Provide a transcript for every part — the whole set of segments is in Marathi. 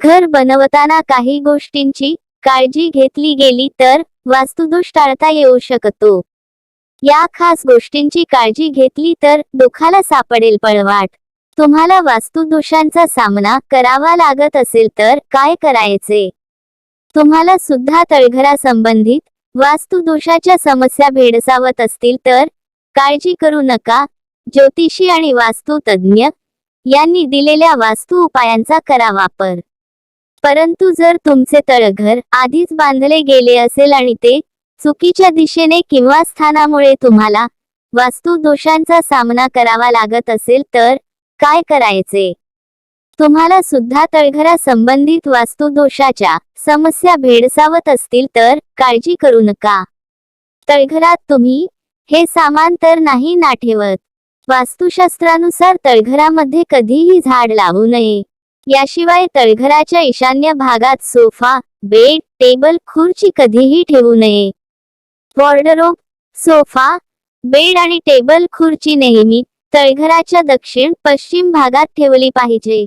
घर बनवताना काही गोष्टींची काळजी घेतली गेली तर वास्तुदोष टाळता येऊ शकतो. या खास गोष्टींची काळजी घेतली तर दुखाला सापडेल पळवाट. तुम्हाला वास्तुदोषांचा सामना करावा लागत असेल तर काय करायचे? तुम्हाला सुद्धा तळघरा संबंधित वास्तुदोषाच्या समस्या भेडसावत असतील तर काळजी करू नका. ज्योतिषी आणि वास्तुतज्ञ यांनी दिलेल्या वास्तू उपायांचा करा वापर. परंतु जर तुमचे तळघर आधीच बांधले गेले असेल आणि ते चुकीच्या दिशेने किंवा स्थानामुळे तुम्हाला वास्तू दोषांचा सामना करावा लागत असेल तर काय करायचे? तुम्हाला सुद्धा तळघरा संबंधित वास्तुदोषाच्या समस्या भेडसावत असतील तर काळजी करू नका. तळघरात तुम्ही हे सामान तर नाही ना ठेवत. वास्तुशास्त्रानुसार तळघरामध्ये कधीही झाड लावू नये. याशिवाय तळघराच्या ईशान्य भागात सोफा बेड टेबल खुर्ची कधीही ठेवू नये. वॉर्डरोब सोफा बेड आणि टेबल खुर्ची नेहमी तळघराच्या दक्षिण पश्चिम भागात ठेवली पाहिजे.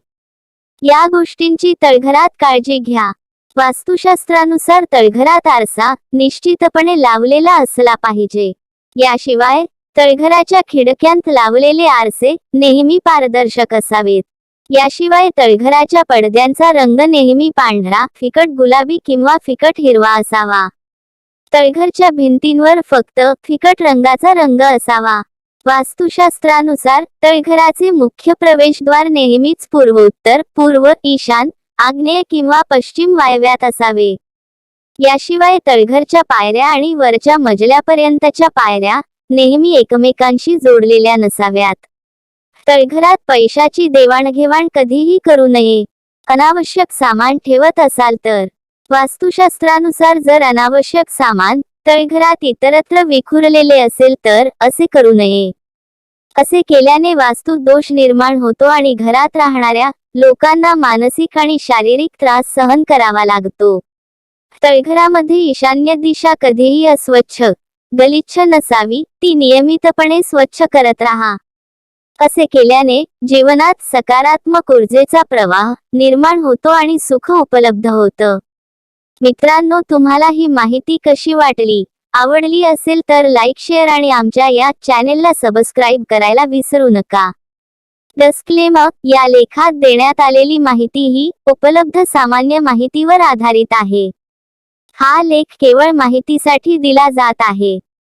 या गोष्टींची तळघरात काळजी घ्या. वास्तुशास्त्रानुसार तळघरात आरसा निश्चितपणे लावलेला असला पाहिजे. याशिवाय तळघराच्या खिडक्यांत लावलेले आरसे नेहमी पारदर्शक असावेत. याशिवाय तळघराच्या पडद्यांचा रंग नेहमी पांढरा फिकट गुलाबी किंवा फिकट हिरवा असावा. तळघरच्या भिंतींवर फक्त फिकट रंगाचा रंग असावा. वास्तुशास्त्रानुसार तळघराचे मुख्य प्रवेशद्वार नेहमीच पूर्वोत्तर पूर्व ईशान आग्नेय किंवा पश्चिम वायव्यात असावे. याशिवाय तळघरच्या पायऱ्या आणि वरच्या मजल्यापर्यंतच्या पायऱ्या नेहमी एकमेकांशी जोडलेल्या नसाव्यात. तळघरात पैशाची देवाणघेवाण कधीही करू नये. अनावश्यक सामान ठेवत असाल तर. वास्तुशास्त्रानुसार जर अनावश्यक सामान तळघरात इतरत्र विखुरलेले असेल तर असे करू नये. असे केल्याने वास्तू दोष निर्माण होतो आणि घरात राहणाऱ्या लोकांना मानसिक आणि शारीरिक त्रास सहन करावा लागतो. तळघरामध्ये ईशान्य दिशा कधीही अस्वच्छ गलिच्छ नसावी ती नियमितपणे स्वच्छ करत राहा. असे केल्याने जीवनात सकारात्मक ऊर्जेचा प्रवाह निर्माण होतो आणि सुख उपलब्ध होतं? मित्रांनो तुम्हाला ही माहिती कशी वाटली? आवडली असेल तर लाईक शेअर आणि आमच्या या चॅनेलला सबस्क्राईब करायला विसरू नका. डस्क्लेम या लेखात देण्यात आलेली माहिती ही उपलब्ध सामान्य माहितीवर आधारित आहे. हा लेख केवळ माहितीसाठी दिला जात आहे.